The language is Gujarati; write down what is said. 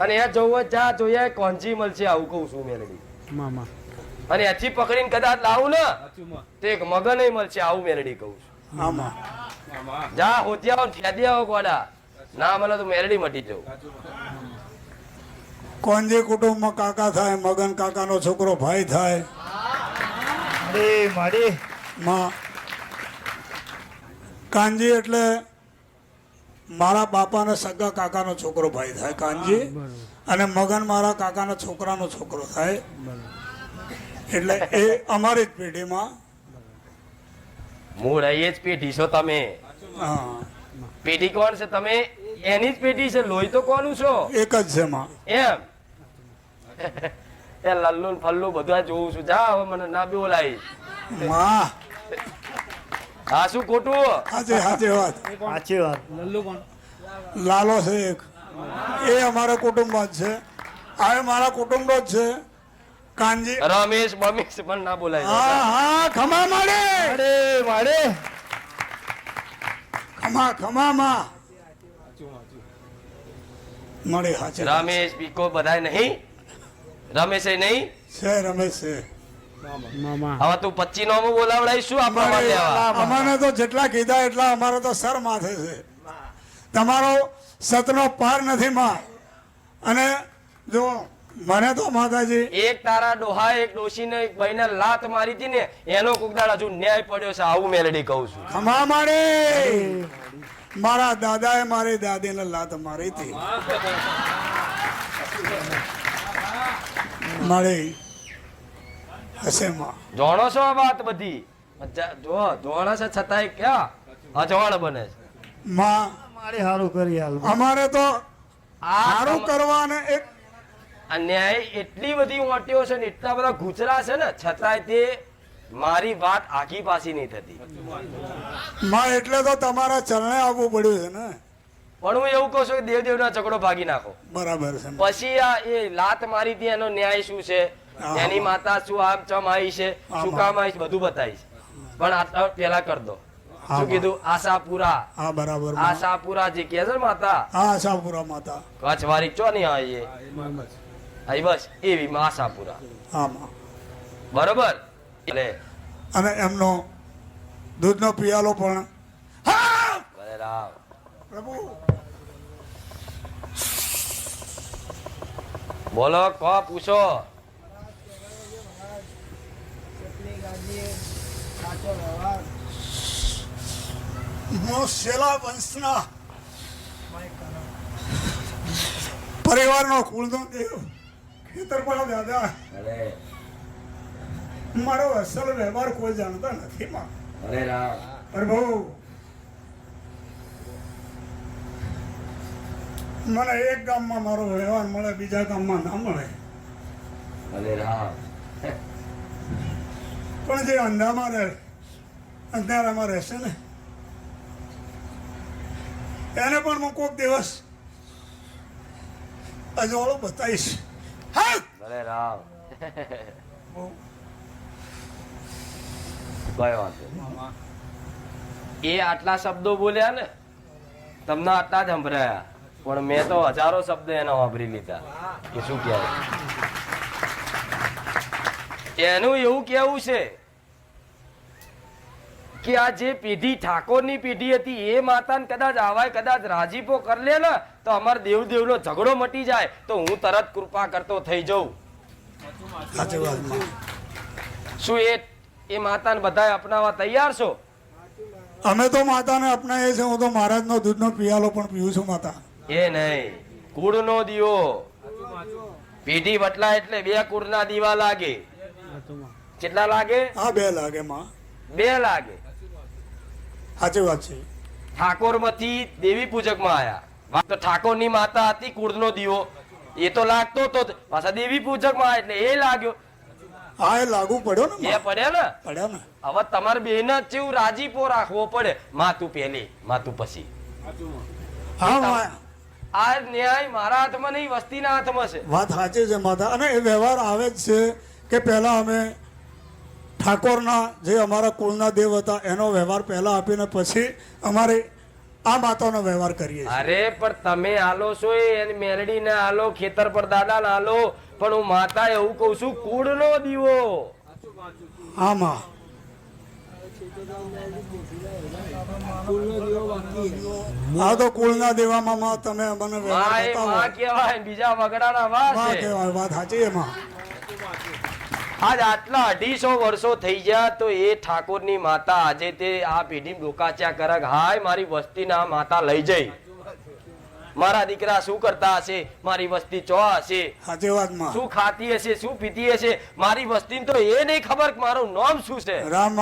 અને એ જવું હોય જા જોઈએ કોંજી મળશે આવું કહું છું મેલડી. મામા. અને એથી પકડીને કદાચ લાવું ને તો એક મગન મળશે આવું મેલડી કહું છું. મામા. જા હોતિયાઓ ફેદી આવો ગોડા. ના મળે તો મેલડી મટી જવું કોંજી કુટુંબમાં કાકા થાય મગન કાકાનો છોકરો ભાઈ થાય. માડી માં. કાનજી એટલે મારા બાપાના સગા કાકાનો છોકરો ભાઈ થાય કાનજી. અને મગન મારા કાકાના છોકરાનો છોકરો થાય. એટલે એ અમારી જ પેઢીમાં. મૂળ અહીં જ પેઢી છો તમે. હા, પેઢી કોણ છે તમે? એની જ પેઢી છે. લોહી તો કોનું છો? એક જ છે માં. એમ? એ લલ્લુ ફલ્લુ બધું જોઉં છું. જા હવે મને ના બોલાય. માં. હા શું ખોટું? સાચી સાચી વાત. સાચી વાત. લલ્લુ કોણ? લાલો છે એક. એ અમારા કુટુંબમાં જ છે. આ મારા કુટુંબનો જ છે. કાનજી. રમેશ બમેશ પણ ના બોલાય. હા હા ખમા માડે. અરે માડે. ખમા ખમા માં. મળે હાચે રમેશ પીકો બધાય નહીં. રમેશે નહીં? છે રમેશ. છે હવે તું પચી નો બોલાવડાય શું આપણા માટે અમારે તો જેટલા કીધા એટલા અમારે તો સર માથે છે. તમારો સતનો પાર નથી માં. અને જો મને તો માતાજી એક તારા ડોહા એક ડોશીને એક ભાઈને લાત મારી હતી ને એનો કુકદાળ હજુ ન્યાય પડ્યો છે આવું મેલેડી કહું છું. ખમા મારે. મારા દાદાએ મારી દાદીને લાત મારી હતી. મારી હશે માં જોણો છો આ વાત બધી? જા- જોણો છે છતાંય ક્યાં? અજવાળ બને છે. માં મારે સારું કરી હાલ. અમારે તો આ સારું કરવાને એક અન્યાય ન્યાય એટલી બધી ઓટીઓ છે ને એટલા બધા ગુચરા છે ને છતાંય તે મારી વાત આખી પાછી નહીં થતી. માં એટલે તો તમારા ચરણે આવવું પડ્યું છે ને. પણ હું એવું કહું છું કે દેવદેવના ચકડો ઝઘડો ભાગી નાખો. બરાબર છે પછી આ એ લાત મારી હતી એનો ન્યાય શું છે. એની માતા શું આમ ચમ આવી છે શું કામ આવી છે બધું બતાવીશ પણ આ પેલા કર દો. શું કીધું? આશાપુરા. હા બરાબર આશાપુરા જે કે છે માતા? હા આશાપુરા માતા. કચ્છ વાળી ચો નહીં આવી એ? આઈ બસ એવી માં આશાપુરા. આમાં બરોબર? એટલે અને એમનો દૂધનો પિયાલો પણ હા! ભલે રામ પ્રભુ! બોલો કો પૂછો? શેલા વંશના પરિવારનો કુળનો દેવ ખેતરપાડા દાદા. મારો અસલ વ્યવહાર કોઈ જાણતા નથી પ્રભુ મને એક ગામમાં મારો વ્યવહાર મળે બીજા ગામમાં ના મળે. પણ જે અંધામાં રહે અંધારામાં રહેશે ને? એને પણ હું કોઈક દિવસ અજવાળો બતાવીશ. ભલે રામ. એ આટલા શબ્દો બોલ્યા ને તમને આટલા જ સંભળાયા. પણ મેં તો હજારો શબ્દ એના વાપરી લીધા. કે શું કહેવાય? એનું એવું કેવું છે કે આ જે પેઢી ઠાકોરની પેઢી હતી એ માતાને કદાચ આવાય કદાચ રાજીપો કરી લે ને તો અમાર દેવ દેવનો ઝઘડો મટી જાય તો હું તરત કૃપા કરતો થઈ જાઉં. શું એ એ માતાને બધા અપનાવવા તૈયાર છો? અમે તો માતાને અપનાવીએ છીએ હું તો મહારાજનો દૂધનો પિયાલો પણ પીવું છું માતા. એ નહીં કુળનો દીવો. પેઢી વટલા એટલે બે કુળના દીવા લાગે. કેટલા લાગે? હા બે લાગે માં. બે લાગે. સાચી વાત છે. ઠાકોરમાંથી દેવી પૂજકમાં આયા તો ઠાકોરની માતા હતી કુળનો દીવો. એ તો લાગતો તો પાછા દેવી પૂજકમાં એટલે એ લાગ્યો. હા એ લાગુ પડ્યો ને એ પડ્યા ને? પડ્યા ને. હવે તમારે બેન જ જેવું રાજીપો રાખવો પડે. માતું પહેલી માતું પછી. હા. આ ન્યાય મારા હાથમાં નહીં વસ્તીના હાથમાં છે. વાત સાચી છે માતા. અને એ વ્યવહાર આવે જ છે. કે પહેલાં અમે ઠાકોરના જે અમારા કુળના દેવ હતા એનો વ્યવહાર પહેલાં આપીને પછી અમારે આ માતાનો વ્યવહાર કરીએ અરે પણ તમે આલો છો એ એની મેલડી ને આલો ખેતર પર દાદા ને આલો પણ હું માતા એવું કહું છું કુળ નો દીવો. આમાં. આ તો કુળના દેવામાં તમે મને બીજા વગડાના માં છે. વાત સાચી એમાં આજ આટલા અઢીસો વર્ષો થઈ ગયા તો એ ઠાકોરની માતા આજે તે આ પેઢી ડોકાચ્યા કરક હાય મારી વસ્તીના માતા લઈ જઈ. મારા દીકરા શું કરતા હશે? મારી વસ્તી ચો હશે? શું ખાતી હશે? શું પીતી હશે? મારી વસ્તી તો એ નહીં ખબર મારું નામ શું છે. રામ